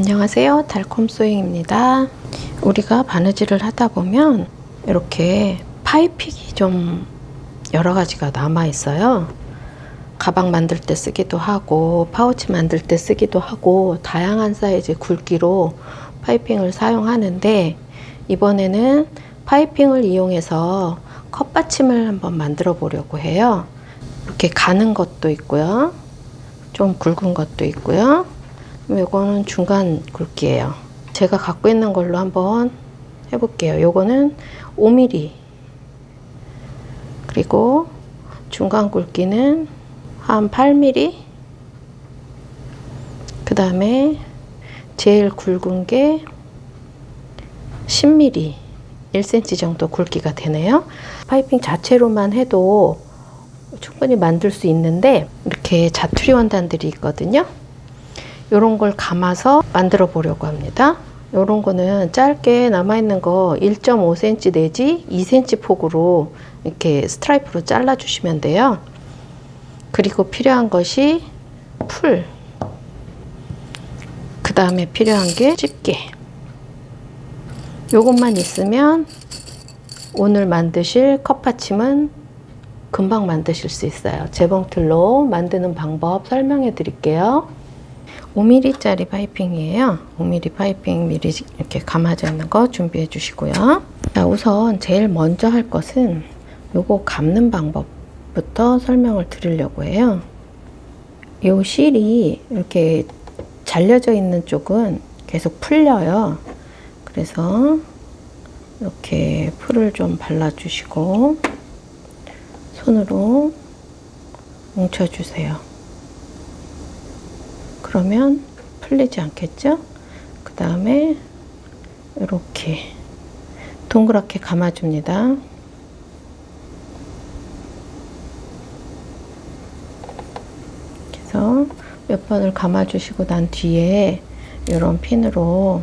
안녕하세요. 달콤소잉입니다. 우리가 바느질을 하다 보면 이렇게 파이픽이 좀 여러 가지가 남아 있어요. 가방 만들 때 쓰기도 하고 파우치 만들 때 쓰기도 하고 다양한 사이즈 굵기로 파이핑을 사용하는데 이번에는 파이핑을 이용해서 컵받침을 한번 만들어 보려고 해요. 이렇게 가는 것도 있고요. 좀 굵은 것도 있고요. 요거는 중간 굵기예요. 제가 갖고 있는 걸로 한번 해볼게요. 요거는 5mm 그리고 중간 굵기는 한 8mm 그 다음에 제일 굵은 게 10mm 1cm 정도 굵기가 되네요. 파이핑 자체로만 해도 충분히 만들 수 있는데 이렇게 자투리 원단들이 있거든요. 이런 걸 감아서 만들어 보려고 합니다. 이런 거는 짧게 남아있는 거 1.5cm 내지 2cm 폭으로 이렇게 스트라이프로 잘라 주시면 돼요. 그리고 필요한 것이 풀. 그 다음에 필요한 게 집게. 요것만 있으면 오늘 만드실 컵받침은 금방 만드실 수 있어요. 재봉틀로 만드는 방법 설명해 드릴게요. 5mm짜리 파이핑이에요. 5mm 파이핑 미리 이렇게 감아져 있는 거 준비해 주시고요. 자, 우선 제일 먼저 할 것은 요거 감는 방법부터 설명을 드리려고 해요. 요 실이 이렇게 잘려져 있는 쪽은 계속 풀려요. 그래서 이렇게 풀을 좀 발라주시고 손으로 뭉쳐주세요. 그러면 풀리지 않겠죠? 그 다음에 이렇게 동그랗게 감아줍니다. 그래서 몇 번을 감아주시고 난 뒤에 이런 핀으로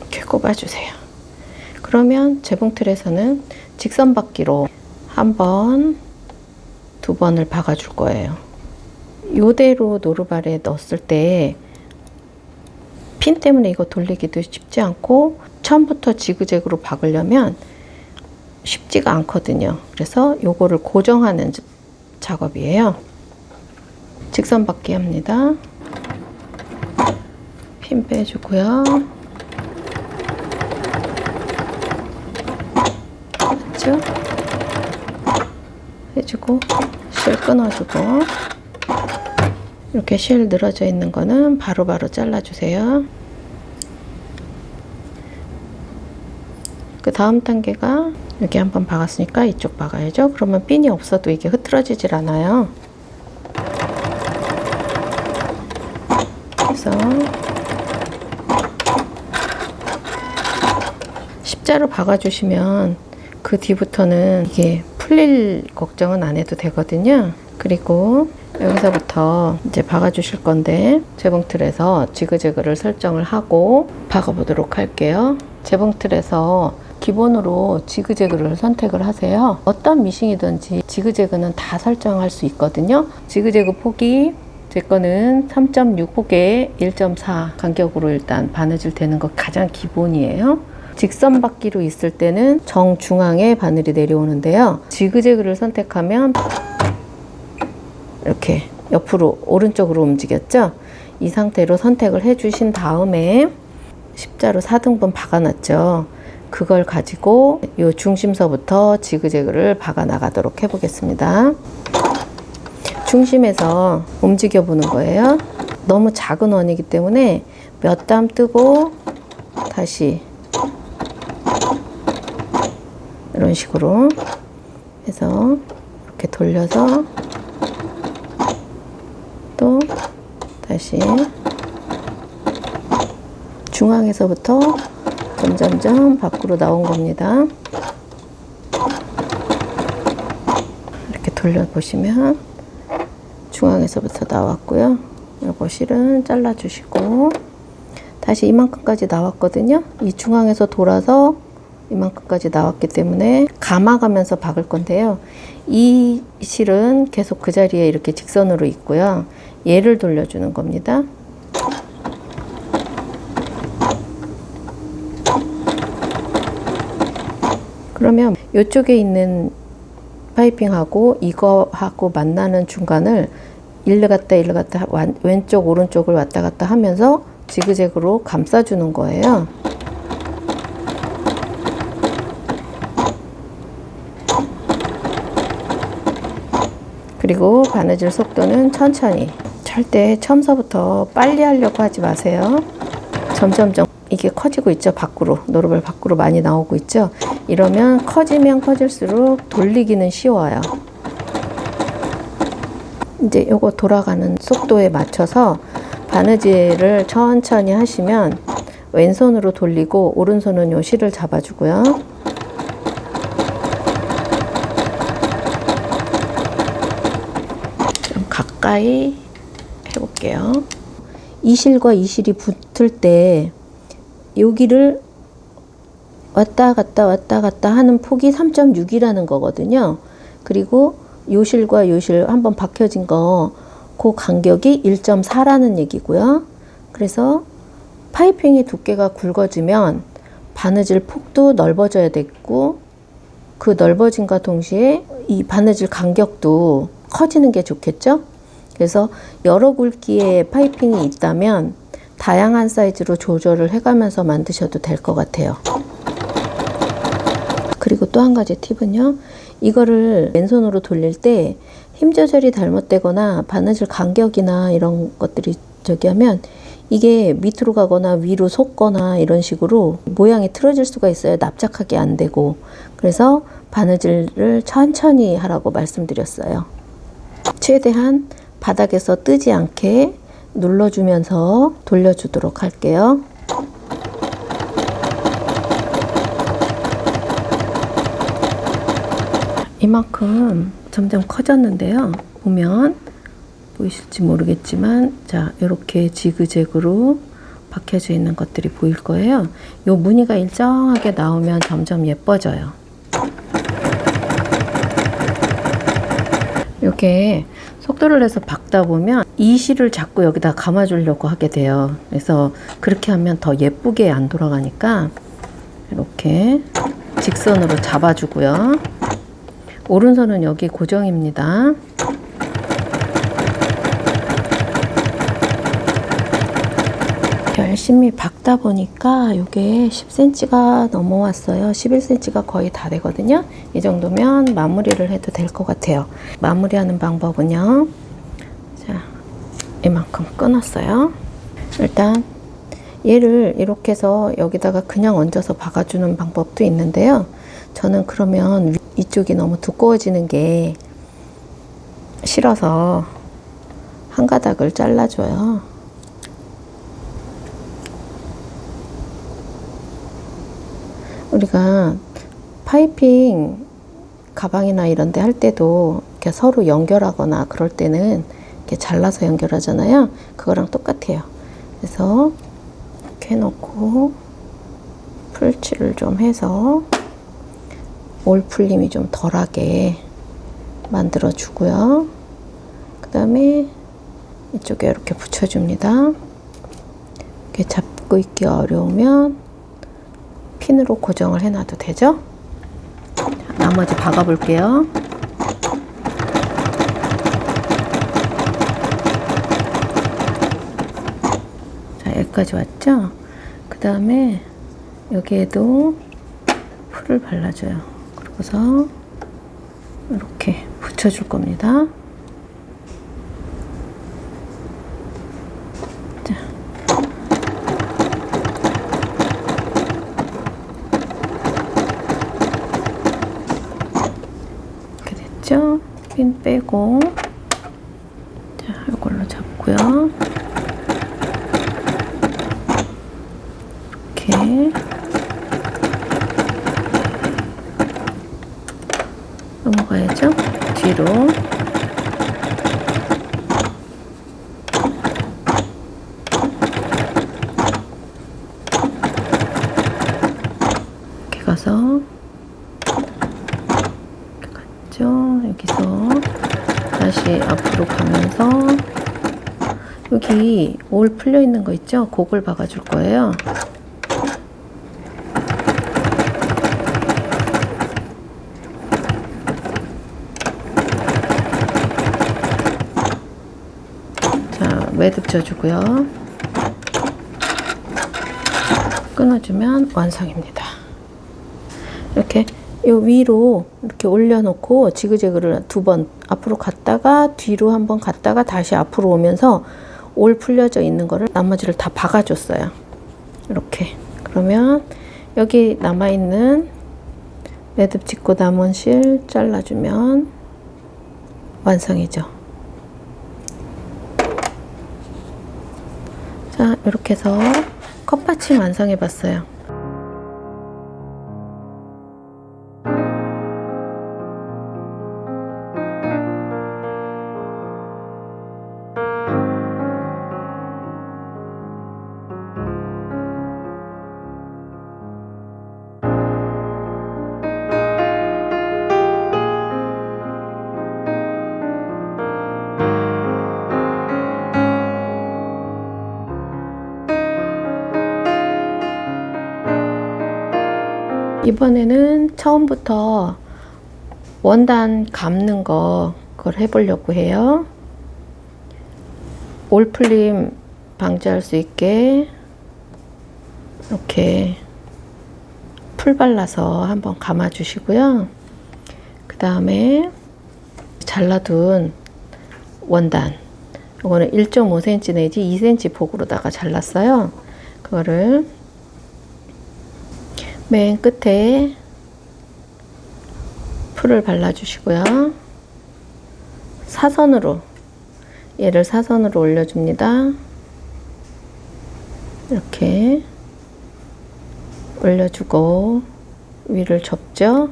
이렇게 꼽아주세요. 그러면 재봉 틀에서는 직선 받기로 한 번, 두 번을 박아줄 거예요. 요대로 노루발에 넣었을 때 핀 때문에 이거 돌리기도 쉽지 않고 처음부터 지그재그로 박으려면 쉽지가 않거든요. 그래서 요거를 고정하는 작업이에요. 직선 받기 합니다. 핀 빼주고요. 맞죠? 해주고 실 끊어주고 이렇게 실 늘어져 있는 거는 바로 바로 잘라주세요. 그 다음 단계가 여기 한번 박았으니까 이쪽 박아야죠. 그러면 핀이 없어도 이게 흐트러지질 않아요. 그래서 십자로 박아주시면 그 뒤부터는 이게 풀릴 걱정은 안 해도 되거든요. 그리고 여기서부터 이제 박아주실 건데 재봉틀에서 지그재그를 설정을 하고 박아보도록 할게요. 재봉틀에서 기본으로 지그재그를 선택을 하세요. 어떤 미싱이든지 지그재그는 다 설정할 수 있거든요. 지그재그 폭이 제 거는 3.6 폭에 1.4 간격으로 일단 바느질 되는 거 가장 기본이에요. 직선 받기로 있을 때는 정중앙에 바늘이 내려오는데요. 지그재그를 선택하면 이렇게 옆으로 오른쪽으로 움직였죠. 이 상태로 선택을 해주신 다음에 십자로 4등분 박아놨죠. 그걸 가지고 이 중심서부터 지그재그를 박아 나가도록 해보겠습니다. 중심에서 움직여 보는 거예요. 너무 작은 원이기 때문에 몇 땀 뜨고 다시 이런 식으로 해서 이렇게 돌려서 또 다시 중앙에서부터 점점점 밖으로 나온 겁니다. 이렇게 돌려보시면 중앙에서부터 나왔고요. 요거 실은 잘라주시고 다시 이만큼까지 나왔거든요. 이 중앙에서 돌아서 이만큼까지 나왔기 때문에 감아가면서 박을 건데요. 이 실은 계속 그 자리에 이렇게 직선으로 있고요. 얘를 돌려주는 겁니다. 그러면 이쪽에 있는 파이핑하고 이거하고 만나는 중간을 일로 갔다 일로 갔다 완- 왼쪽 오른쪽을 왔다 갔다 하면서 지그재그로 감싸주는 거예요. 그리고 바느질 속도는 천천히. 절대 처음서부터 빨리 하려고 하지 마세요. 점점점 이게 커지고 있죠. 밖으로. 노루발 밖으로 많이 나오고 있죠. 이러면 커지면 커질수록 돌리기는 쉬워요. 이제 요거 돌아가는 속도에 맞춰서 바느질을 천천히 하시면 왼손으로 돌리고 오른손은 요 실을 잡아주고요. 좀 가까이 해볼게요. 이 실과 이 실이 붙을 때 여기를 왔다 갔다 왔다 갔다 하는 폭이 3.6이라는 거거든요. 그리고 요 실과 요실 한번 박혀진 거, 그 간격이 1.4라는 얘기고요. 그래서 파이핑의 두께가 굵어지면 바느질 폭도 넓어져야 되고 그 넓어짐과 동시에 이 바느질 간격도 커지는 게 좋겠죠? 그래서 여러 굵기의 파이핑이 있다면 다양한 사이즈로 조절을 해가면서 만드셔도 될 것 같아요. 그리고 또 한 가지 팁은요. 이거를 왼손으로 돌릴 때 힘 조절이 잘못되거나 바느질 간격이나 이런 것들이 저기 하면 이게 밑으로 가거나 위로 솟거나 이런 식으로 모양이 틀어질 수가 있어요. 납작하게 안 되고. 그래서 바느질을 천천히 하라고 말씀드렸어요. 최대한 바닥에서 뜨지 않게 눌러주면서 돌려주도록 할게요. 이만큼 점점 커졌는데요. 보면 보이실지 모르겠지만 자 이렇게 지그재그로 박혀져 있는 것들이 보일 거예요. 요 무늬가 일정하게 나오면 점점 예뻐져요. 이렇게 속도를 내서 박다 보면 이 실을 자꾸 여기다 감아주려고 하게 돼요. 그래서 그렇게 하면 더 예쁘게 안 돌아가니까 이렇게 직선으로 잡아주고요. 오른손은 여기 고정입니다. 열심히 박다 보니까 이게 10cm가 넘어왔어요. 11cm가 거의 다 되거든요. 이 정도면 마무리를 해도 될 것 같아요. 마무리하는 방법은요. 자, 이만큼 끊었어요. 일단 얘를 이렇게 해서 여기다가 그냥 얹어서 박아주는 방법도 있는데요. 저는 그러면 이쪽이 너무 두꺼워지는 게 싫어서 한 가닥을 잘라줘요. 우리가 파이핑 가방이나 이런 데 할 때도 이렇게 서로 연결하거나 그럴 때는 이렇게 잘라서 연결하잖아요. 그거랑 똑같아요. 그래서 이렇게 해놓고 풀칠을 좀 해서 올 풀림이 좀 덜하게 만들어 주고요. 그 다음에 이쪽에 이렇게 붙여줍니다. 이렇게 잡고 있기 어려우면 핀으로 고정을 해놔도 되죠? 자, 나머지 박아 볼게요. 자, 여기까지 왔죠? 그 다음에 여기에도 풀을 발라줘요. 그러고서 이렇게 붙여줄 겁니다. 자. 이렇게 됐죠? 핀 빼고 자, 이걸로 잡고요. 이렇게 넘어가야죠. 뒤로. 이렇게 가서 해서 갔죠. 여기서 다시 앞으로 가면서 여기 올 풀려 있는 거 있죠? 곡을 박아줄 거예요. 자, 매듭 쳐주고요. 끊어주면 완성입니다. 이렇게 요 위로 이렇게 올려놓고 지그재그를 두 번 앞으로 갔다가 뒤로 한번 갔다가 다시 앞으로 오면서 올 풀려져 있는 거를 나머지를 다 박아줬어요. 이렇게 그러면 여기 남아있는 매듭 짓고 남은 실 잘라주면 완성이죠. 자 이렇게 해서 컵받침 완성해 봤어요. 이번에는 처음부터 원단 감는 거 그걸 해보려고 해요. 올풀림 방지할 수 있게 이렇게 풀 발라서 한번 감아 주시고요. 그 다음에 잘라둔 원단 이거는 1.5cm 내지 2cm 폭으로다가 잘랐어요. 그거를 맨 끝에 풀을 발라주시고요. 사선으로 얘를 사선으로 올려줍니다. 이렇게 올려주고 위를 접죠.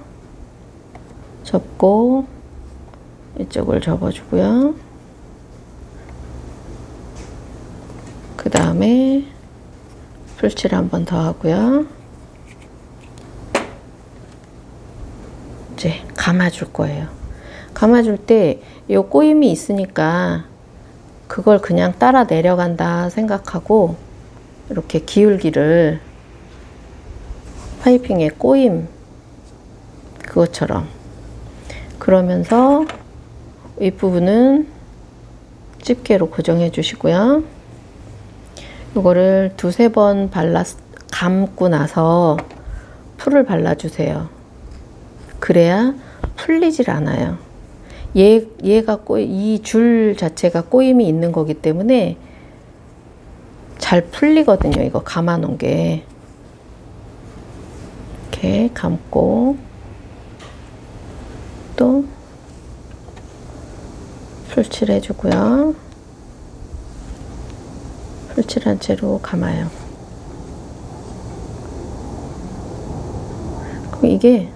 접고 이쪽을 접어주고요. 그 다음에 풀칠 한번 더 하고요. 이제 감아줄 거예요. 감아줄 때 이 꼬임이 있으니까 그걸 그냥 따라 내려간다 생각하고 이렇게 기울기를 파이핑의 꼬임 그것처럼 그러면서 윗부분은 집게로 고정해 주시고요. 이거를 두세 번 발라 감고 나서 풀을 발라주세요. 그래야 풀리질 않아요. 얘, 얘가 꼬이, 이 줄 자체가 꼬임이 있는 거기 때문에 잘 풀리거든요. 이거 감아 놓은 게. 이렇게 감고 또 풀칠 해 주고요. 풀칠한 채로 감아요. 그럼 이게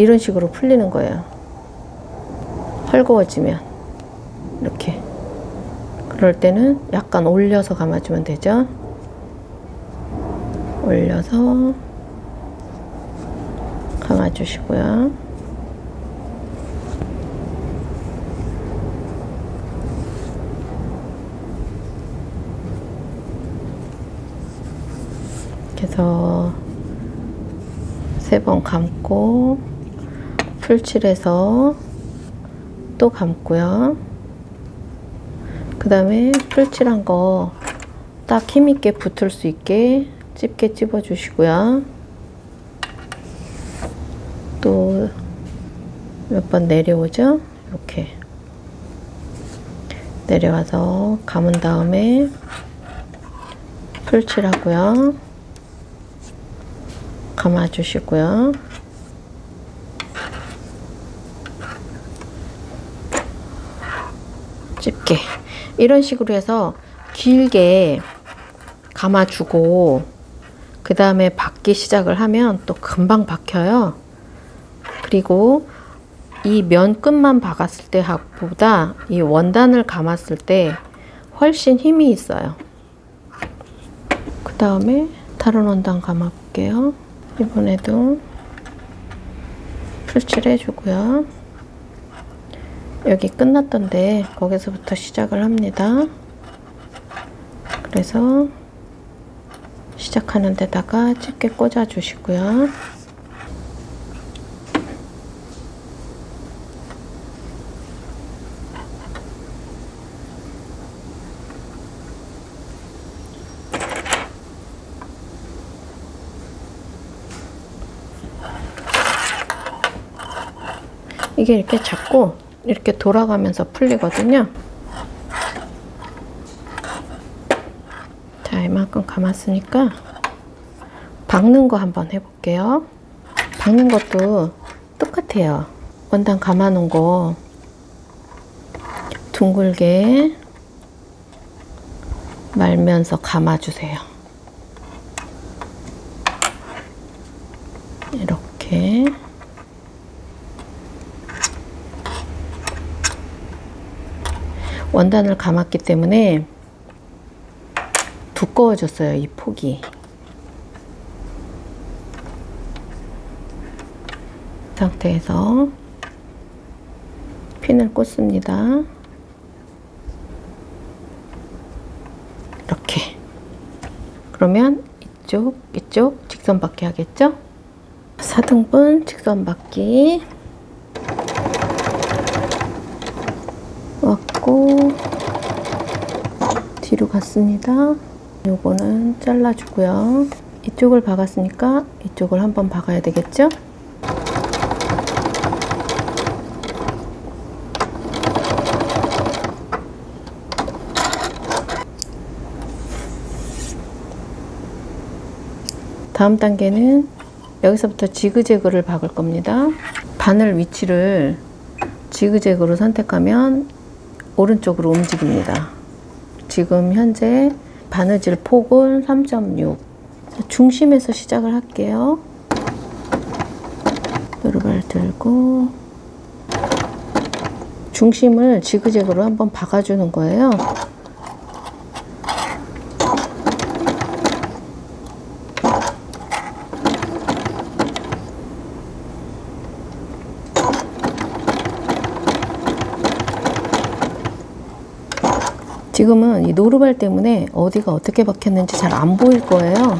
이런 식으로 풀리는 거예요. 헐거워지면 이렇게 그럴 때는 약간 올려서 감아주면 되죠. 올려서 감아주시고요. 그래서 세 번 감고 풀칠해서 또 감고요. 그 다음에 풀칠한 거 딱 힘있게 붙을 수 있게 집게 찝어 주시고요. 또 몇 번 내려오죠? 이렇게 내려와서 감은 다음에 풀칠하고요. 감아 주시고요. 집게 이런 식으로 해서 길게 감아주고 그 다음에 박기 시작을 하면 또 금방 박혀요. 그리고 이 면 끝만 박았을 때 보다 이 원단을 감았을 때 훨씬 힘이 있어요. 그 다음에 다른 원단 감아볼게요. 이번에도 풀칠해 주고요. 여기 끝났던데 거기서부터 시작을 합니다. 그래서 시작하는 데다가 집게 꽂아 주시고요. 이게 이렇게 잡고 이렇게 돌아가면서 풀리거든요. 자, 이만큼 감았으니까 박는 거 한번 해볼게요. 박는 것도 똑같아요. 원단 감아놓은 거 둥글게 말면서 감아주세요. 이렇게. 원단을 감았기 때문에 두꺼워졌어요, 이 폭이. 이 상태에서 핀을 꽂습니다. 이렇게. 그러면 이쪽, 이쪽 직선 받기 하겠죠? 4등분 직선 받기. 왔고 뒤로 갔습니다. 요거는 잘라주고요. 이쪽을 박았으니까 이쪽을 한번 박아야 되겠죠? 다음 단계는 여기서부터 지그재그를 박을 겁니다. 바늘 위치를 지그재그로 선택하면 오른쪽으로 움직입니다. 지금 현재 바느질 폭은 3.6 중심에서 시작을 할게요. 노루발 들고 중심을 지그재그로 한번 박아주는 거예요. 지금은 이 노루발 때문에 어디가 어떻게 박혔는지 잘 안 보일 거예요.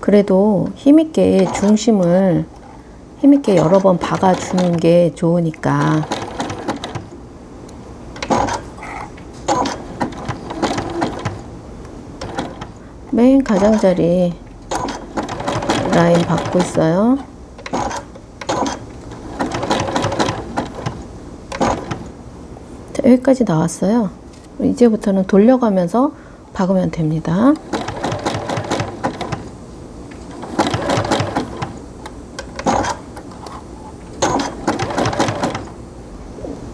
그래도 힘있게 중심을 힘있게 여러 번 박아주는 게 좋으니까. 맨 가장자리 라인 박고 있어요. 자, 여기까지 나왔어요. 이제부터는 돌려가면서 박으면 됩니다.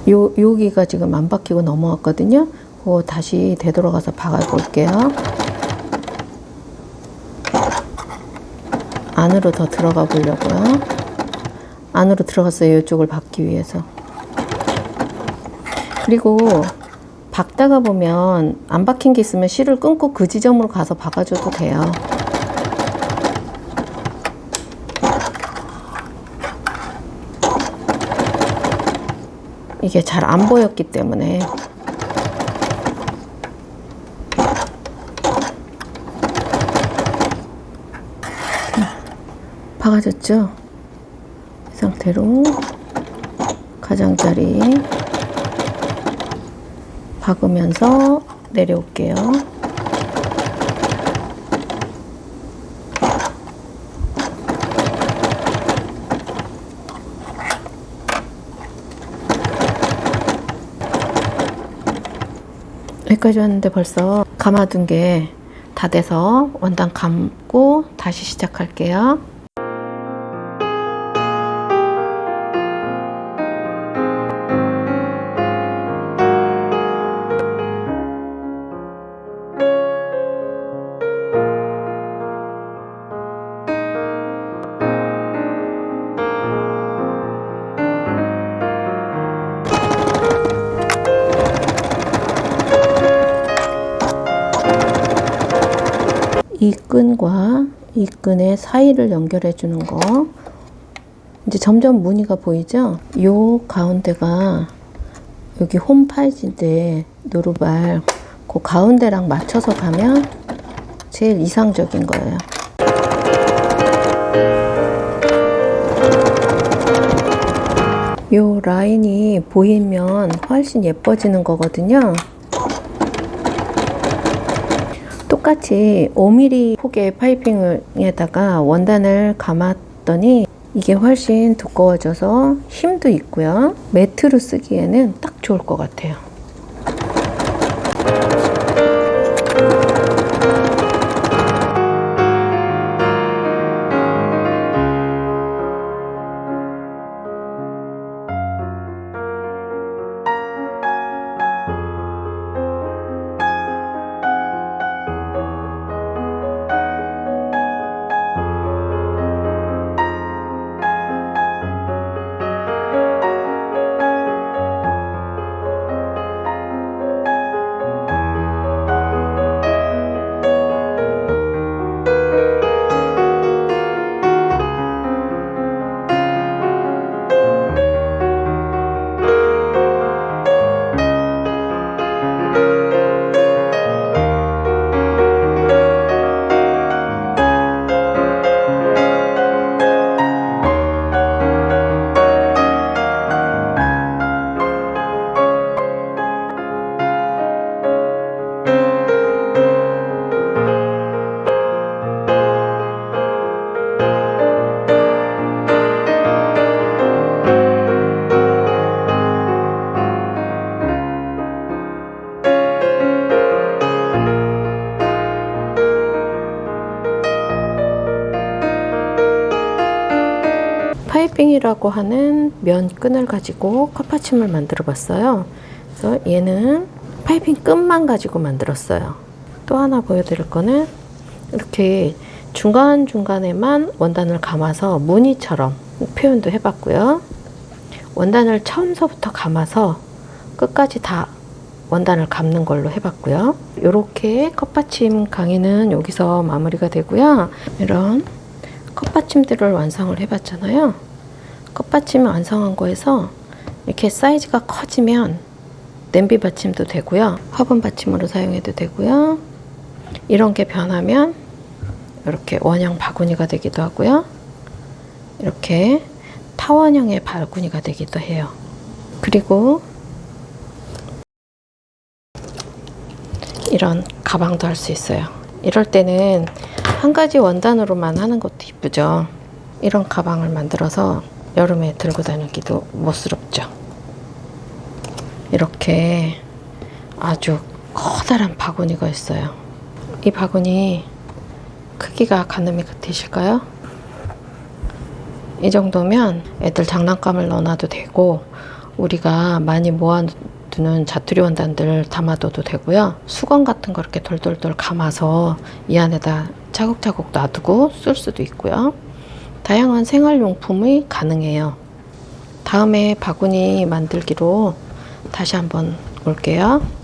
요, 여기가 지금 안 박히고 넘어왔거든요. 그거 다시 되돌아가서 박아 볼게요. 안으로 더 들어가 보려고요. 안으로 들어갔어요. 이쪽을 박기 위해서. 그리고 박다가 보면 안 박힌 게 있으면 실을 끊고 그 지점으로 가서 박아줘도 돼요. 이게 잘 안 보였기 때문에 박아졌죠? 이 상태로 가장자리 박으면서 내려올게요. 여기까지 왔는데 벌써 감아둔 게 다 돼서 원단 감고 다시 시작할게요. 끈의 사이를 연결해 주는 거. 이제 점점 무늬가 보이죠? 요 가운데가 여기 홈파이지인데 노루발 그 가운데랑 맞춰서 가면 제일 이상적인 거예요. 요 라인이 보이면 훨씬 예뻐지는 거거든요. 똑같이 5mm 폭의 파이핑에다가 원단을 감았더니 이게 훨씬 두꺼워져서 힘도 있고요. 매트로 쓰기에는 딱 좋을 것 같아요. 라고 하는 면 끈을 가지고 컵받침을 만들어 봤어요. 그래서 얘는 파이핑 끈만 가지고 만들었어요. 또 하나 보여드릴 거는 이렇게 중간중간에만 원단을 감아서 무늬처럼 표현도 해봤고요. 원단을 처음서부터 감아서 끝까지 다 원단을 감는 걸로 해봤고요. 이렇게 컵받침 강의는 여기서 마무리가 되고요. 이런 컵받침들을 완성을 해봤잖아요. 컵받침 완성한 거에서 이렇게 사이즈가 커지면 냄비 받침도 되고요. 화분 받침으로 사용해도 되고요. 이런 게 변하면 이렇게 원형 바구니가 되기도 하고요. 이렇게 타원형의 바구니가 되기도 해요. 그리고 이런 가방도 할 수 있어요. 이럴 때는 한 가지 원단으로만 하는 것도 이쁘죠. 이런 가방을 만들어서 여름에 들고 다니기도 멋스럽죠. 이렇게 아주 커다란 바구니가 있어요. 이 바구니 크기가 가늠이 되실까요? 이 정도면 애들 장난감을 넣어놔도 되고 우리가 많이 모아두는 자투리 원단들 담아둬도 되고요. 수건 같은 거 이렇게 돌돌돌 감아서 이 안에다 차곡차곡 놔두고 쓸 수도 있고요. 다양한 생활용품이 가능해요. 다음에 바구니 만들기로 다시 한번 올게요.